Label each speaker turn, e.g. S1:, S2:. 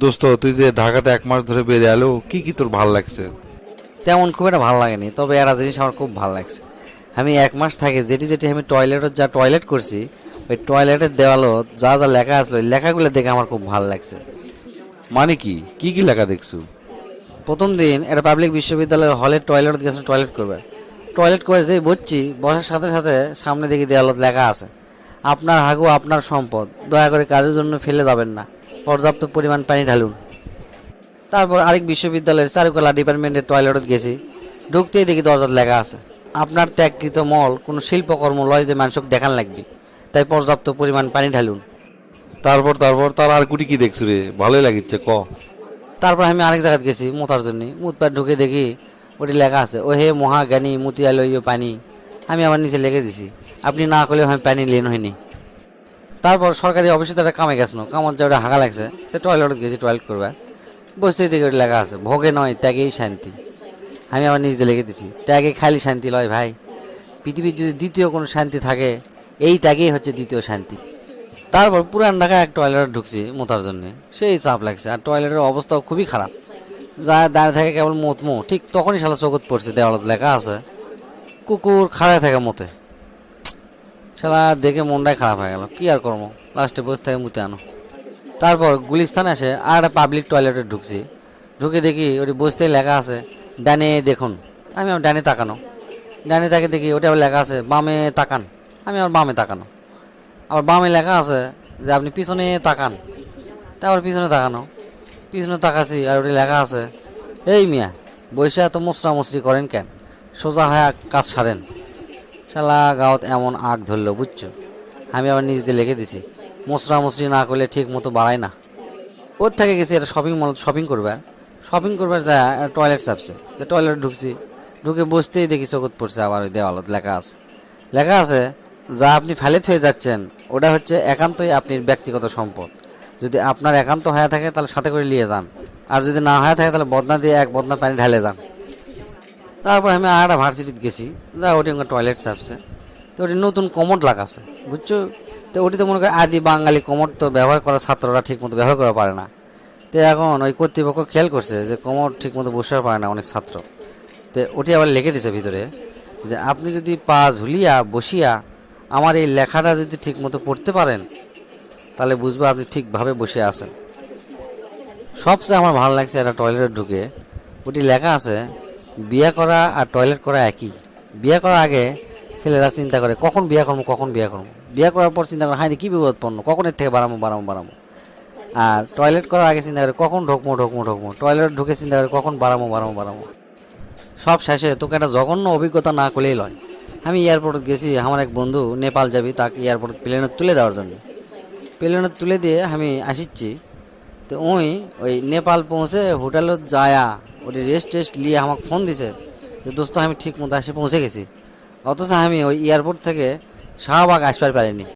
S1: দোস্ত তুই যে ঢাকাতে এক মাস ধরে বেরিয়ে এলো কি কি তোর ভালো লাগছে?
S2: তেমন খুব একটা ভালো লাগেনি তবে একটা জিনিস আমার খুব ভালো লাগছে। আমি এক মাস থাকি যেটি যেটি আমি টয়লেটের যা টয়লেট করছি ওই টয়লেটের দেওয়ালো যা যা লেখা আসলো ওই লেখাগুলো দেখে আমার খুব ভালো লাগছে।
S1: মানে কি? কি কি লেখা দেখছু?
S2: প্রথম দিন এটা পাবলিক বিশ্ববিদ্যালয়ের হলের টয়লেট গেছে টয়লেট করবে। টয়লেট করে যেই বসছি বসার সাথে সাথে সামনে দেখি দেওয়ালত লেখা আছে আপনার হাগু আপনার সম্পদ দয়া করে কারোর জন্য ফেলে যাবেন না। পর্যাপ্ত পরিমাণ পানি ঢালুন। তারপর আরেক বিশ্ববিদ্যালয়ের চারুকলা ডিপার্টমেন্টের টয়লেটত গেছি। ঢুকতেই দেখি দরজাত লেখা আছে আপনার ত্যাগকৃত মল কোনো শিল্পকর্ম লয় যে মানুষক দেখান লাগবে তাই পর্যাপ্ত পরিমাণ পানি ঢালুন।
S1: তারপর তারপর তার আর কুটি কি দেখছ রে? ভালোই লাগিচ্ছে ক?
S2: তারপর আমি আরেক জায়গায় গেছি মোতার জন্য। মুতপার ঢুকে দেখি ওটি লেখা আছে ও হে মহাজ্ঞানী মতিয়ালয় পানি। আমি আমার নিচে লিখে দিছি আপনি না করলেও আমি পানি লেন হয়নি তারপর সরকারি অফিসে তো একটা কামে গেছিল। কামত যে ওটা হাগা লাগছে তো টয়লেট গেছি টয়লেট করবে। বসতেই দেখি ওটা লেখা আছে, ভোগে নয় ত্যাগেই শান্তি। আমি আমার নিজে লিখে দিছি, ত্যাগে খালি শান্তি লয় ভাই। পৃথিবীর যদি দ্বিতীয় কোনো শান্তি থাকে, এই ত্যাগেই হচ্ছে দ্বিতীয় শান্তি। তারপর পুরান ঢাকায় এক টয়লেটে ঢুকছি মোতার জন্য। সেই চাপ লাগছে, আর টয়লেটের অবস্থাও খুবই খারাপ। যা দাঁড়িয়ে থাকে কেবল মত মো ঠিক তখনই শালা চোখত পড়ছে, দেওয়ালত লেখা আছে, কুকুর খাড়ায় থাকে মতে। শালা দেখে মনটাই খারাপ হয়ে গেল। কি আর কর্ম লাস্টে বসে থেকে মুতে আনো। তারপর গুলিস্তানে এসে আর একটা পাবলিক টয়লেটে ঢুকছি। ঢুকে দেখি ওটি বসতেই লেখা আছে, ডানে দেখুন। আমি আমার ডানে তাকানো। ডানে তাকে দেখি ওটা আবার লেখা আছে, বামে তাকান। আমি আমার বামে তাকানো। আবার বামে লেখা আছে যে, আপনি পিছনে তাকান। তারপর পিছনে তাকানো। পিছনে তাকাছি আর ওটি লেখা আছে, এই মিয়া বৈশা এত মশরা মশরি করেন কেন? সোজা হয়ে কাজ সারেন। শালা গাঁত এমন আগ ধরলো, বুঝছ? আমি আবার নিজ দিয়ে লিখে দিছি মশরা মশরি না করলে ঠিক মতো বাড়ায় না। ওর থেকে গেছি একটা শপিং মল শপিং করবে শপিং করবার যায় টয়লেট চাপছে। টয়লেট ঢুকছি, ঢুকে বসতেই দেখি চোখত পড়ছে আবার ওই দেওয়ালত, লেখা আছে। লেখা আছে, যা আপনি ফেলে থয়ে যাচ্ছেন, ওটা হচ্ছে একান্তই আপনার ব্যক্তিগত সম্পদ। যদি আপনার একান্ত হয়ে থাকে, তাহলে সাথে করে নিয়ে যান। আর যদি না হয়ে থাকে, তাহলে বদনা দিয়ে এক বদনা পানি ঢেলে যান। তারপর আমি আর একটা ভার্সিটিতে গেছি। যা ওটি আমার টয়লেট চাপছে তো ওটি নতুন কমোড লাগাছে, বুঝছ? তো ওটি তো মনে করে আদি বাঙালি কমোড তো ব্যবহার করা ছাত্ররা ঠিক মতো ব্যবহার করা পারে না। তো এখন ওই কর্তৃপক্ষ খেয়াল করছে যে কমোড ঠিক মতো বসে পারে না অনেক ছাত্র। তো ওটি আবার লিখে দিছে ভিতরে যে আপনি যদি পা ঝুলিয়া বসিয়া আমার এই লেখাটা যদি ঠিক মতো পড়তে পারেন, তাহলে বুঝব আপনি ঠিকভাবে বসে আছেন। সবচেয়ে আমার ভালো লাগছে একটা টয়লেটে ঢুকে। ওটি লেখা আছে বিয়ে করা আর টয়লেট করা একই। বিয়ে করার আগে ছেলেরা চিন্তা করে, কখন বিয়ে করব, কখন বিয়ে করব? বিয়ে করার পর চিন্তা করে হাই কী বিপদপন্ন কখন এর থেকে বাড়াবো বাড়াবো বাড়াবো আর টয়লেট করার আগে চিন্তা করে, কখন ঢোকমো ঢোকমো ঢোকমো টয়লেট ঢুকে চিন্তা করে, কখন বাড়াবো বাড়াবো বাড়াবো সব শেষে তোকে একটা জঘন্য অভিজ্ঞতা না করলেই লয়। আমি এয়ারপোর্ট গেছি, আমার এক বন্ধু, নেপাল যাবি, তাকে এয়ারপোর্ট প্লেনে তুলে দেওয়ার জন্য। প্লেনে তুলে দিয়ে আমি আসিচ্ছি। তো ওই ওই নেপাল পৌঁছে হোটেলত যায়া ওটি রেস্ট টেস্ট নিয়ে আমাকে ফোন দিছে যে, দোস্ত, আমি ঠিক মতো আসে পৌঁছে গেছি। অথচ আমি ওই এয়ারপোর্ট থেকে শাহবাগ আসবার পারিনি।